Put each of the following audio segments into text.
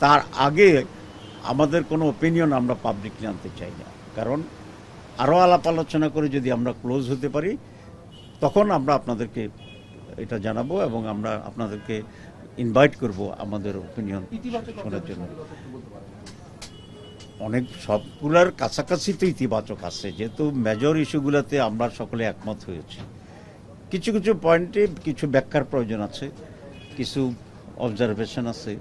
তার আগে আমাদের কোনো ওপিনিয়ন আমরা পাবলিক জানতে চাই না। কারণ আরও আলাপ আলোচনা করে যদি আমরা ক্লোজ হতে পারি তখন আমরা আপনাদেরকে এটা জানাব এবং আমরা আপনাদেরকে ইনভাইট করব আমাদের ওপিনিয়ন শোনার জন্য। অনেক সবগুলার কাছাকাছি তো ইতিবাচক আছে যেহেতু মেজর ইস্যুগুলোতে আমরা সকলে একমত হয়েছি। কিছু কিছু পয়েন্টে কিছু ব্যাখ্যার প্রয়োজন আছে কিছু অবজারভেশন আছে।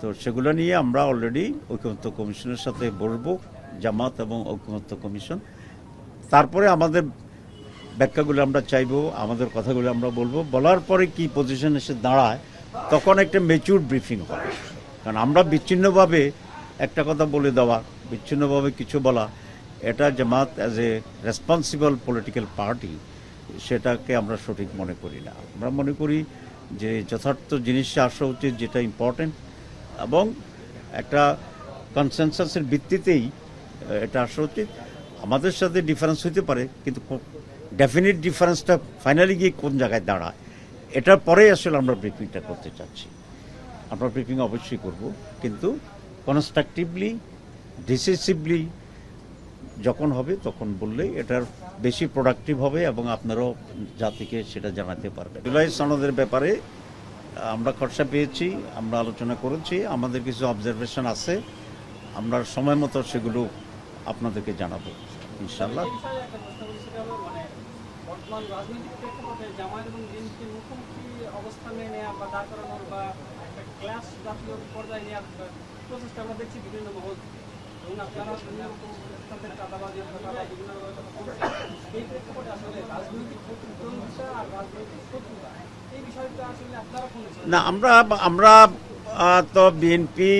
তো সেগুলো নিয়ে আমরা অলরেডি ঐকমত্য কমিশনের সাথে বলব, জামাত এবং ঐকমত্য কমিশন। তারপরে আমাদের ব্যাখ্যাগুলো আমরা চাইব, আমাদের কথাগুলো আমরা বলব। বলার পরে কি পজিশন এসে দাঁড়ায়, তখন একটা মেচুর ব্রিফিং হবে। কারণ আমরা বিচ্ছিন্নভাবে একটা কথা বলে দেওয়া, বিচ্ছিন্নভাবে কিছু বলা, এটা Jamaat as a responsible political party সেটাকে আমরা সঠিক মনে করি না। আমরা মনে করি যে যথার্থ জিনিসে আসা উচিত, যেটা ইম্পর্টেন্ট এবং একটা কনসেনসাসের ভিত্তিতেই এটা আসা উচিত। আমাদের সাথে ডিফারেন্স হতে পারে, কিন্তু ডেফিনিট ডিফারেন্সটা ফাইনালি গিয়ে কোন জায়গায় দাঁড়ায়, এটার পরেই আসলে আমরা ব্রিফিংটা করতে চাচ্ছি। আমরা ব্রিফিং অবশ্যই করব, কিন্তু কনস্ট্রাকটিভলি ডিসিসিভলি যখন হবে, তখন বললেই এটার বেশি প্রোডাক্টিভ হবে এবং আপনারাও জাতিকে সেটা জানাতে পারবেন। জুলাই সনদের ব্যাপারে আমরা খরচা পেয়েছি, আমরা আলোচনা করেছি, আমাদের কিছু অবজারভেশন আছে, আমরা সময় মতো সেগুলো আপনাদেরকে জানাব ইনশাল্লাহ মানে বিভিন্ন মহল। আপনারা না, আমরা আমরা তো বিএনপি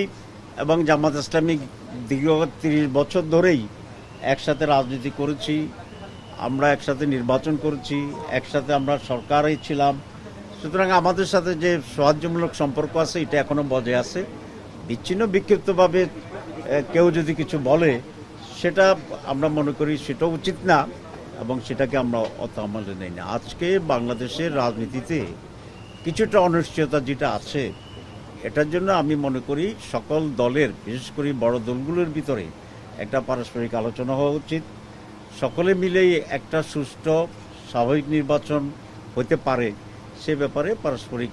এবং জামাত ইসলামী দীর্ঘ তিরিশ বছর ধরেই একসাথে রাজনীতি করেছি, আমরা একসাথে নির্বাচন করেছি, একসাথে আমরা সরকারেই ছিলাম। সুতরাং আমাদের সাথে যে সাহায্যমূলক সম্পর্ক আছে, এটা এখনও বজায় আছে। বিচ্ছিন্ন বিক্ষিপ্তভাবে কেউ যদি কিছু বলে, সেটা আমরা মনে করি সেটা উচিত না। এবং সেটাকে আমরা অত আমলে নেই না। আজকে বাংলাদেশের রাজনীতিতে কিছুটা অনিশ্চয়তা যেটা আছে, এটার জন্য আমি মনে করি সকল দলের, বিশেষ করে বড় দলগুলোর ভিতরে একটা পারস্পরিক আলোচনা হওয়া উচিত। সকলে মিলেই একটা সুষ্ঠু স্বাভাবিক নির্বাচন হতে পারে, সে ব্যাপারে পারস্পরিক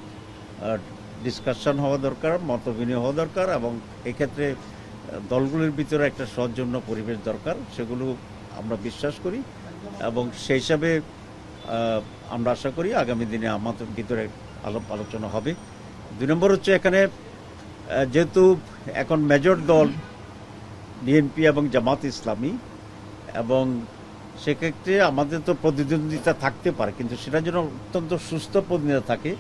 ডিসকাশন হওয়া দরকার, মত হওয়া দরকার এবং এক্ষেত্রে দলগুলির ভিতরে একটা সৌজন্য পরিবেশ দরকার, সেগুলো আমরা বিশ্বাস করি। এবং সেই হিসাবে আমরা আশা করি আগামী দিনে আমাদের ভিতরে আলাপ আলোচনা হবে। দুই নম্বর হচ্ছে এখানে যেহেতু এখন মেজর দল বিএনপি এবং জামাত ইসলামী, এবং সেক্ষেত্রে আমাদের তো প্রতিদ্বন্দ্বিতা থাকতে পারে, কিন্তু সেটা যেন অত্যন্ত সুস্থ প্রতিনিধিতা থাকে,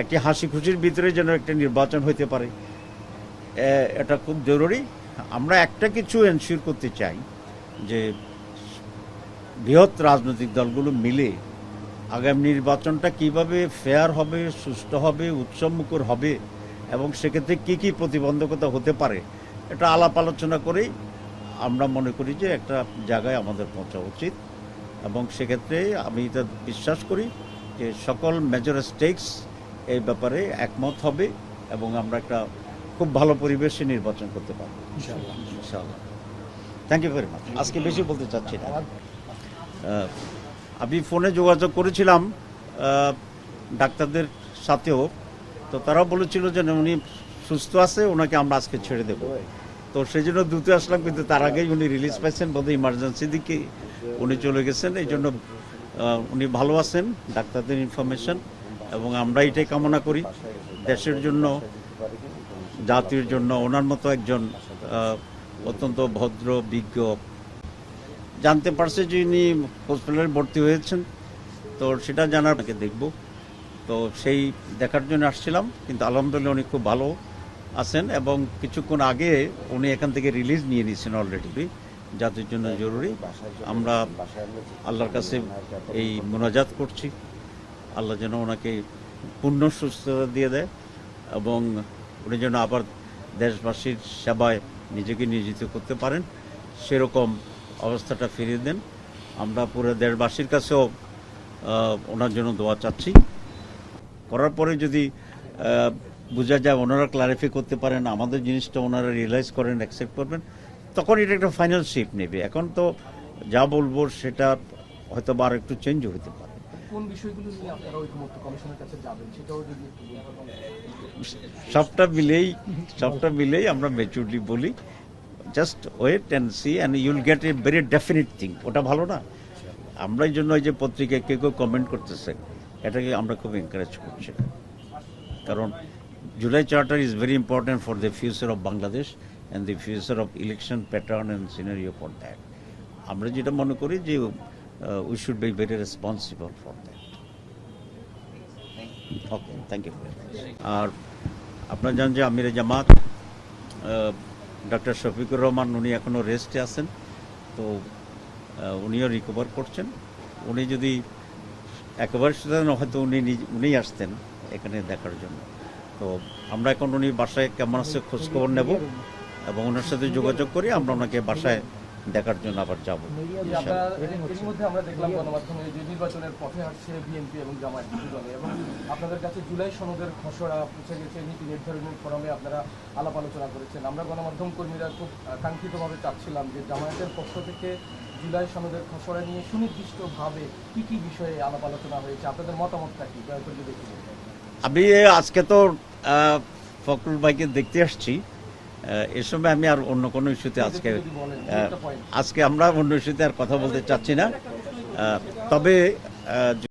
একটি হাসি খুশির ভিতরে যেন একটা নির্বাচন হতে পারে। এটা খুব জরুরি। আমরা একটা কিছু এনশিওর করতে চাই যে বৃহৎ রাজনৈতিক দলগুলো মিলে আগামী নির্বাচনটা কীভাবে ফেয়ার হবে সুষ্ঠু হবে উৎসবমুখর হবে এবং সেক্ষেত্রে কি কি প্রতিবন্ধকতা হতে পারে এটা আলাপ আলোচনা করেই আমরা মনে করি যে একটা জায়গায় আমাদের পৌঁছা উচিত। এবং সেক্ষেত্রে আমি এটা বিশ্বাস করি যে সকল মেজর স্টেকস এই ব্যাপারে একমত হবে এবং আমরা একটা খুব ভালো পরিবেশে নির্বাচন করতে পারব। ইনশাআল্লাহ। থ্যাংক ইউ ভেরি মাচ আজকে বেশি বলতে চাচ্ছি না। আমি ফোনে যোগাযোগ করেছিলাম ডাক্তারদের সাথেও। তো তারাও বলেছিল যে উনি সুস্থ আছে, ওনাকে আমরা আজকে ছেড়ে দেব। তো সেই জন্য দ্রুত আসলাম, কিন্তু তার আগেই উনি রিলিজ পাইছেন বোধহয় ইমার্জেন্সি দিকে। উনি চলে গেছেন, এই জন্য উনি ভালো আছেন, ডাক্তারদের ইনফরমেশন এবং আমরা এটাই কামনা করি, দেশের জন্য, জাতির জন্য, ওনার মতো একজন অত্যন্ত ভদ্র, বিজ্ঞ জানতে পারছে যে ইনি হসপিটালে ভর্তি হয়েছেন। তো সেটা জানার আগে দেখব। তো সেই দেখার জন্য আসছিলাম, কিন্তু আলহামদুলিল্লাহ উনি খুব ভালো আছেন এবং কিছুক্ষণ আগে উনি এখান থেকে রিলিজ নিয়ে নিয়েছেন অলরেডি জাতির জন্য জরুরি। আমরা আল্লাহর কাছে এই মোনাজাত করছি। আল্লাহ যেন ওনাকে পূর্ণ সুস্থতা দিয়ে দেয় এবং উনি যেন আবার দেশবাসীর সেবায় নিজেকে নিয়োজিত করতে পারেন। সেরকম অবস্থাটা ফিরিয়ে দেন। আমরা পুরো দেশবাসীর কাছেও ওনার জন্য দোয়া চাচ্ছি। করার পরে যদি বোঝা যায় ওনারা ক্লারিফাই করতে পারেন আমাদের জিনিসটা ওনারা রিয়েলাইজ করেন অ্যাকসেপ্ট করবেন তখন এটা একটা ফাইনাল শেপ নেবে। এখন তো যা বলব সেটা হয়তো বা আর একটু চেঞ্জও হতে পারে। কোন বিষয়গুলো নিয়ে আপনারা ঐকমত্য কমিশনের কাছে যাবেন সেটাও যদি সবটা মিলেই সবটা মিলেই আমরা ম্যাচুরলি বলি। Just wait and see and you'll get a very definite thing ওটা ভালো না? আমরা এই জন্য ওই যে পত্রিকায় কেউ কেউ কমেন্ট করতেছে, এটাকে আমরা খুব এনকারেজ করছি। কারণ July charter is very important for the future of Bangladesh and the future of election pattern and scenario for that আমরা যেটা মনে করি যে we should be very responsible for that okay thank you আর আপনার জানেন যে আমির জামাত ডক্টর শফিকুর রহমান, উনি এখনও রেস্টে আছেন। তো উনিও রিকভার করছেন। উনি যদি একেবারে সুতরাং হয়তো উনি উনিই আসতেন এখানে দেখার জন্য। তো, আমরা এখন উনি বাসায় কেমন আছে খোঁজখবর নেব এবং ওনার সাথে যোগাযোগ করি, আমরা ওনাকে বাসায় দেখার জন্য আবার যাব। এর মধ্যে আমরা দেখলাম গণমাধ্যমে যে নির্বাচনের পথে হাঁটছে বিএনপি এবং জামায়াত দুজনে এবং আপনাদের কাছে জুলাই সনদের খসড়া পৌঁছে গেছে নীতি নির্ধারণী ফোরামে আপনারা আলাপ আলোচনা করেছেন। আমরা গণমাধ্যম কর্মীরা খুব কাঙ্ক্ষিতভাবে চাচ্ছিলাম যে জামায়াতের পক্ষ থেকে জুলাই সনদের খসড়া নিয়ে সুনির্দিষ্টভাবে কি কি বিষয়ে আলাপ আলোচনা হয়েছে আপনাদের মতামতটা কি? দয়া করে যদি আমি আজকে তো আহ, ফখরুল ভাইকে দেখতে আসছি। এ সময় আমি আর অন্য কোনো ইস্যুতে আজকে। আজকে আমরা অন্য ইস্যুতে আর কথা বলতে চাচ্ছি না তবে